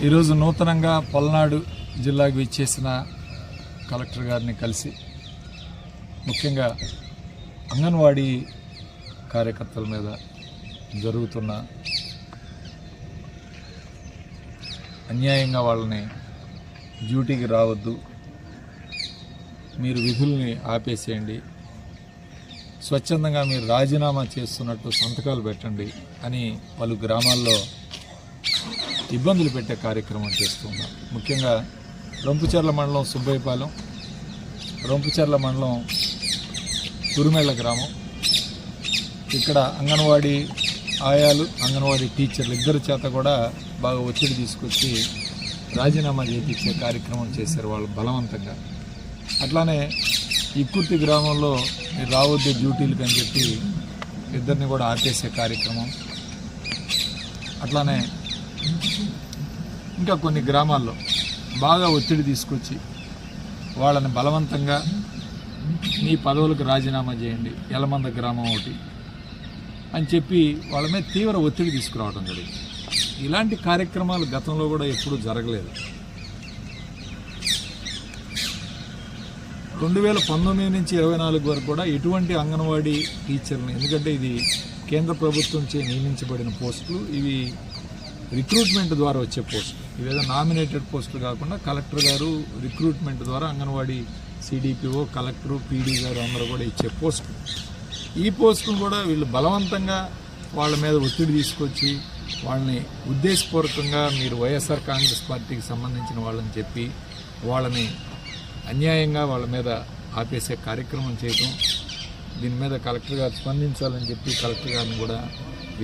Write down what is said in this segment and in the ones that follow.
ఈరోజు నూతనంగా పల్నాడు జిల్లాకు విచ్చేసిన కలెక్టర్ గారిని కలిసి ముఖ్యంగా అంగన్వాడీ కార్యకర్తల మీద జరుగుతున్న అన్యాయంగా వాళ్ళని డ్యూటీకి రావద్దు మీరు విధుల్ని ఆపేసేయండి స్వచ్ఛందంగా మీరు రాజీనామా చేస్తున్నట్టు సంతకాలు పెట్టండి అని పలు గ్రామాల్లో ఇబ్బందులు పెట్టే కార్యక్రమం చేస్తున్నాం. ముఖ్యంగా రొంపుచెర్ల మండలం సుబ్బయ్యపాలెం రొంపుచెర్ల మండలం కురుమెళ్ళ గ్రామం. ఇక్కడ అంగన్వాడీ ఆయాలు అంగన్వాడీ టీచర్లు ఇద్దరి చేత కూడా బాగా ఒత్తిడి తీసుకొచ్చి రాజీనామా చేయించే కార్యక్రమం చేశారు వాళ్ళు బలవంతంగా. అట్లానే ఇక్కుర్తి గ్రామంలో మీరు రావద్దు డ్యూటీలకు అని చెప్పి ఇద్దరిని కూడా ఆపేసే కార్యక్రమం. అట్లానే ఇంకా కొన్ని గ్రామాల్లో బాగా ఒత్తిడి తీసుకొచ్చి వాళ్ళని బలవంతంగా మీ పదవులకు రాజీనామా చేయండి ఎలమంద గ్రామం ఒకటి అని చెప్పి వాళ్ళ మీద తీవ్ర ఒత్తిడి తీసుకురావడం జరిగింది. ఇలాంటి కార్యక్రమాలు గతంలో కూడా ఎప్పుడూ జరగలేదు. రెండు వేల పంతొమ్మిది నుంచి ఇరవై నాలుగు వరకు కూడా ఎటువంటి అంగన్వాడీ టీచర్ని ఎందుకంటే ఇది కేంద్ర ప్రభుత్వంచే నియమించబడిన పోస్టులు ఇవి రిక్రూట్మెంట్ ద్వారా వచ్చే పోస్టులు. ఇవేదో నామినేటెడ్ పోస్టులు కాకుండా కలెక్టర్ గారు రిక్రూట్మెంట్ ద్వారా అంగన్వాడీ సిడిపిఓ కలెక్టరు పీడీ గారు అందరూ కూడా ఇచ్చే పోస్టులు ఈ పోస్టులు కూడా వీళ్ళు బలవంతంగా వాళ్ళ మీద ఒత్తిడి తీసుకొచ్చి వాళ్ళని ఉద్దేశపూర్వకంగా మీరు వైఎస్ఆర్ కాంగ్రెస్ పార్టీకి సంబంధించిన వాళ్ళని చెప్పి వాళ్ళని అన్యాయంగా వాళ్ళ మీద ఆపేసే కార్యక్రమం చేయటం దీని మీద కలెక్టర్ గారు స్పందించాలని చెప్పి కలెక్టర్ గారిని కూడా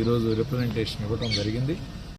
ఈరోజు రిప్రజెంటేషన్ ఇవ్వడం జరిగింది.